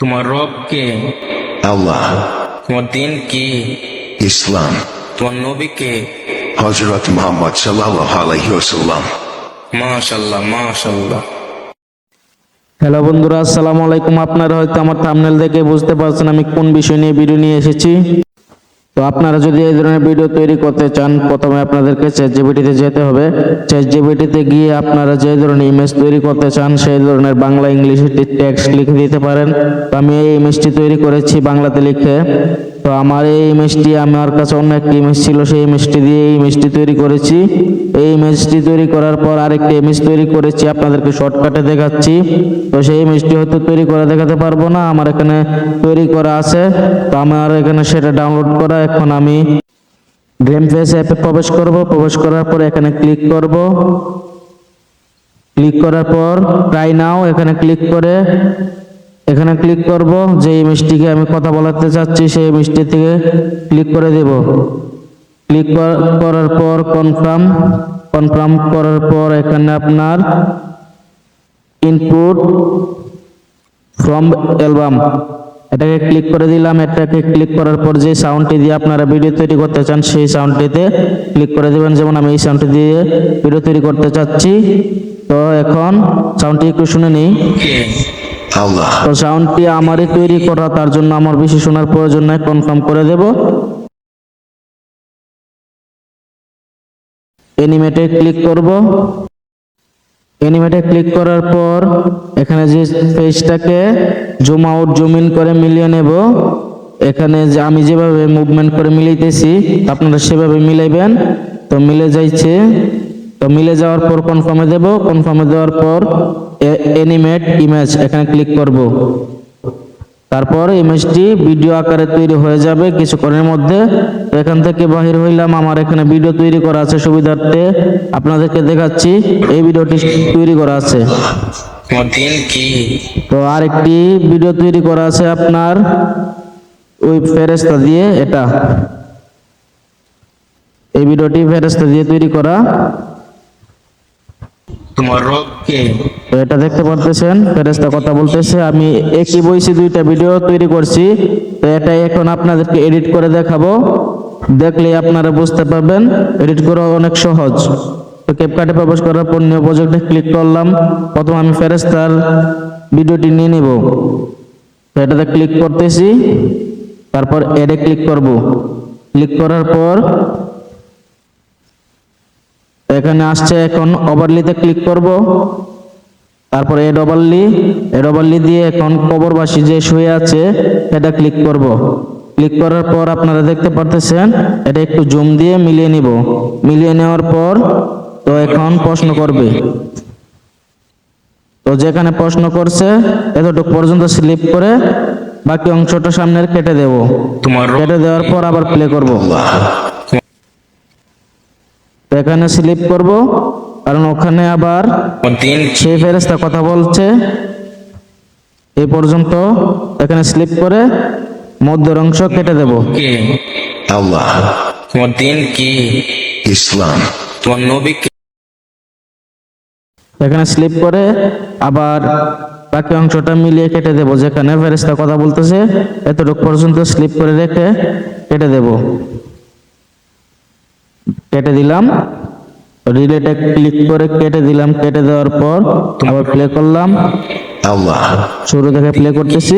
তোমার রব কে আল্লাহ তোমার দিন কি ইসলাম তোমার নবী কে হজরত মোহাম্মদ সাল্লাম. মাশাল্লাহ মাশাল্লাহ হ্যালো বন্ধুরা আসসালামু আলাইকুম। আপনারা হয়তো আমার থামনেল দেখে বুঝতে পারছেন আমি কোন বিষয় নিয়ে ভিডিও নিয়ে এসেছি। তো আপনারা যদি এই ধরনের ভিডিও তৈরি করতে চান, প্রথমে আপনাদেরকে চ্যাট জিবিটিতে যেতে হবে। চ্যাট জিবিটিতে গিয়ে আপনারা যে ধরনের ইমেজ তৈরি করতে চান, সেই ধরনের বাংলা ইংলিশে টেক্সট লিখে দিতে পারেন। তো আমি এই ইমেজটি তৈরি করেছি বাংলাতে লিখে। তো আমার এই ইমেজটি আমার কাছে অন্য একটি ইমেজ ছিল, সেই ইমেজটি দিয়ে এই ইমেজটি তৈরি করেছি। এই ইমেজটি তৈরি করার পর আরেকটি ইমেজ তৈরি করেছি, আপনাদেরকে শর্টকাটে দেখাচ্ছি। তো সেই ইমেজটি হয়তো তৈরি করে দেখাতে পারব না, আমার এখানে তৈরি করা আছে। তো আমার এখানে সেটা ডাউনলোড করা, এখন আমি গেম ফেস অ্যাপে প্রবেশ করব। প্রবেশ করার পর এখানে ক্লিক করব। ক্লিক করার পর ট্রাই নাও এখানে ক্লিক করে এখানে ক্লিক করব যে ইমেজটিকে আমি কথা বলাতে চাচ্ছি, সেই ইমেজটি থেকে ক্লিক করে দেব। ক্লিক করার পর কনফার্ম কনফার্ম করার পর এখানে আপনার ইনপুট ফ্রম অ্যালবাম এটাকে ক্লিক করে দিলাম, এটাকে ক্লিক করার পর যে সাউন্ডটি দিয়ে আপনারা ভিডিও তৈরি করতে চান, সেই সাউন্ডটিতে ক্লিক করে দেবেন। যেমন আমি এই সাউন্ডটি দিয়ে ভিডিও তৈরি করতে চাচ্ছি, তো এখন সাউন্ডটি একটু শুনে নিই। Allah, তো সাউন্ডটি আমারই তৈরি করা তার জন্য আমার বেশি শোনার প্রয়োজন নাই কনফার্ম করে দেব। এনিমেটে ক্লিক করব। এনিমেটে ক্লিক করার পর এখানে যে পেজটাকে জুম আউট জুম ইন করে মিলিয়ে নেব। এখানে যে আমি যেভাবে মুভমেন্ট করে মিলাইতেছি আপনারা সেভাবে মিলাইবেন। তো মিলে যাইছে। তো মিলে যাওয়ার পর কনফার্মে দেব? কনফার্মে দেওয়ার পর এনিমেট ইমেজ এখানে ক্লিক করব। তারপর ইমেজটি ভিডিও আকারে তৈরি হয়ে যাবে কিছুক্ষণের মধ্যে। তো এখান থেকে বাহির হইলাম আমার এখানে ভিডিও তৈরি করা আছে সুবিধার্থে। আপনাদেরকে দেখাচ্ছি এই ভিডিওটি তৈরি করা আছে। তো আরেকটি ভিডিও তৈরি করা আছে আপনার ওই ফেরেস্তা দিয়ে এটা। এই ভিডিওটি ফেরেস্তা দিয়ে তৈরি করা। তোমার রব কে তো এটা দেখতে পারতেছেন ফেরেস্তা কথা বলতেছে, আমি একই বইসি দুইটা ভিডিও তৈরি করছি, তো এটা এখন আপনাদেরকে এডিট করে দেখাবো। দেখলে আপনারা বুঝতে পারবেন এডিট করা অনেক সহজ। তো ক্যাপকাটে প্রবেশ করার পর নিউ প্রজেক্টে ক্লিক করলাম, প্রথম আমি ফেরেস্তার ভিডিওটি নিয়ে নিব। তো এটাতে ক্লিক করতেছি, তারপর এডে ক্লিক করব। ক্লিক করার পর এখানে আসছে এখন ওভারলিতে ক্লিক করব। তারপর এড ওভারলি এড ওভারলি দিয়ে এখন কবরবাসী যে শুয়ে আছে এটা ক্লিক করব। ক্লিক করার পর আপনারা দেখতে পারতেছেন এটা একটু জুম দিয়ে মিলিয়ে নিব। মিলিয়ে নেওয়ার পর তো এখন প্রশ্ন করবে। তো যেখানে প্রশ্ন করছে এতটুকু পর্যন্ত স্লিপ করে বাকি অংশটা সামনের কেটে দেব। তোমার কেটে দেওয়ার পর আবার প্লে করব। তো এখানে স্লিপ করব কারণ ওখানে আবার সেই ফেরেস্তা কথা বলছে। এই পর্যন্ত এখানে স্লিপ করে মধ্যের অংশ কেটে দেব। কে? Allah, তোমার দিন কি? Islam, তোমার নবী এখানে স্লিপ করে আবার বাকি অংশটা মিলিয়ে কেটে দেব। যেখানে ফেরেস্তা কথা বলতেছে এতটুকু পর্যন্ত স্লিপ করে রেখে কেটে দেব। কেটে দিলাম। রিলেটে ক্লিক করে কেটে দিলাম। কেটে দেওয়ার পর আবার প্লে করলাম। Allah, শুরু থেকে প্লে করতেছি।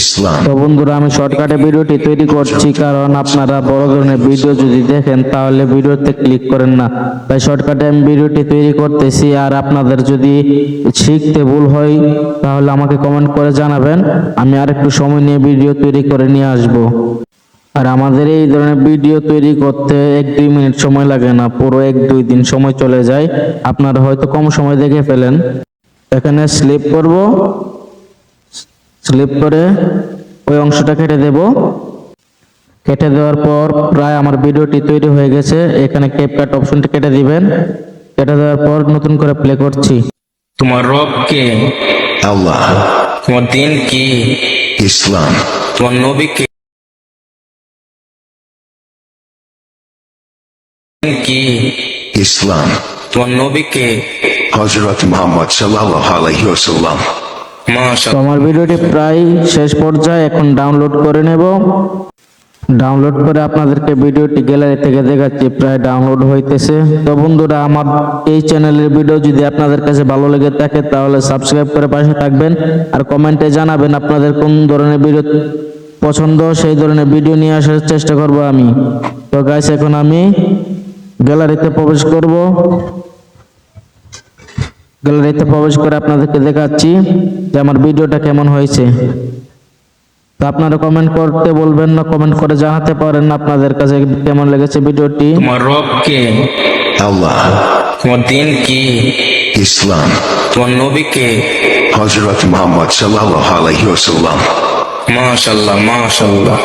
Islam, তো বন্ধুরা আমি শর্টকাটে ভিডিওটি তৈরি করছি কারণ আপনারা বড় ধরনের ভিডিও যদি দেখেন তাহলে ভিডিওতে ক্লিক করেন না। তাই শর্টকাটে আমি ভিডিওটি তৈরি করতেছি। আর আপনাদের যদি শিখতে ভুল হয় তাহলে আমাকে কমেন্ট করে জানাবেন। আমি আর একটু সময় নিয়ে ভিডিও তৈরি করে নিয়ে আসব। আর আমাদের এই ধরনের ভিডিও তৈরি করতে এক দুই মিনিট সময় লাগে না পুরো এক দুই দিন সময় চলে যায়। আপনারা হয়তো কম সময় দেখে ফেলেন। এখানে স্লিপ করব। স্লিপ করে ওই অংশটা কেটে দেব। কেটে দেওয়ার পর প্রায় আমার ভিডিওটি তৈরি হয়ে গেছে। এখানে ক্যাপকাট অপশনটি কেটে দিবেন। কেটে দেওয়ার পর নতুন করে প্লে করছি। তোমার রব কে? Allah, তোমার দিন কি? Islam, তোমার নবী কে? কি Islam, তোমার নবী কে Hazrat Muhammad sallallahu alaihi wasallam. তো মাশাআল্লাহ। আমার ভিডিওটি প্রায় শেষ পর্যায়ে এখন ডাউনলোড করে নেব। ডাউনলোড করে আপনাদেরকে ভিডিওটি গ্যালারি থেকে দেখাচ্ছি প্রায় ডাউনলোড হইতেছে। তো বন্ধুরা আমার এই চ্যানেলের ভিডিও যদি আপনাদের কাছে ভালো লেগে থাকে তাহলে সাবস্ক্রাইব করে পাশে থাকবেন আর কমেন্টে জানাবেন আপনাদের কোন ধরনের ভিডিও পছন্দ সেই ধরনের ভিডিও নিয়ে আসার চেষ্টা করব আমি। তো গাইস এখন আমি গ্যালারিতে প্রবেশ করব। গ্যালারিতে প্রবেশ করে আপনাদেরকে দেখাচ্ছি যে আমার ভিডিওটা কেমন হয়েছে। তো আপনারা কমেন্ট করতে বলবেন না কমেন্ট করে জানাতে পারেন না আপনাদের কাছে কেমন লেগেছে ভিডিওটি। তোমার রব কে? Allah, তোমার দিন কি? Islam, তোমার নবী কে? Hazrat Muhammad sallallahu alaihi wasallam. মাশাআল্লাহ মাশাআল্লাহ।